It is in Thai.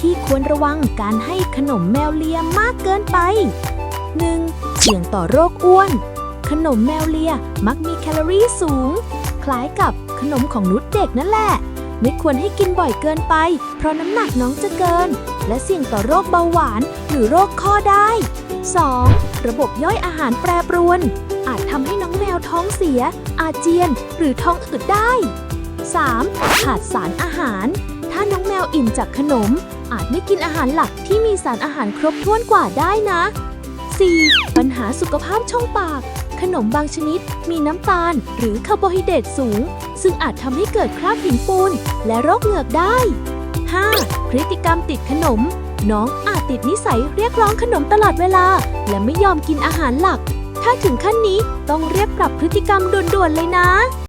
ที่ควรระวังการให้ขนมแมวเลียมากเกินไป 1. เสี่ยงต่อโรคอ้วน ขนมแมวเลียมักมีแคลอรี่สูง คล้ายกับขนมของนุษย์เด็กนั่นแหละ ไม่ควรให้กินบ่อยเกินไป เพราะน้ำหนักน้องจะเกิน และเสี่ยงต่อโรคเบาหวานหรือโรคข้อได้ 2. ระบบย่อยอาหารแปรปรวน อาจทำให้น้องแมวท้องเสีย อาเจียน หรือท้องอืดได้ 3. ขาดสารอาหาร ถ้าอิ่มจากขนม อาจไม่กินอาหารหลักที่มีสารอาหารครบถ้วนกว่าได้นะ 4. ปัญหาสุขภาพช่องปาก ขนมบางชนิด มีน้ำตาล หรือคาร์โบไฮเดรตสูง ซึ่งอาจทำให้เกิดคราบหินปูน และโรคเหงือกได้ 5. พฤติกรรมติดขนม น้องอาจติดนิสัยเรียกร้องขนมตลอดเวลา และไม่ยอมกินอาหารหลัก ถ้าถึงขั้นนี้ต้องเรียกปรับพฤติกรรมด่วนๆเลยนะ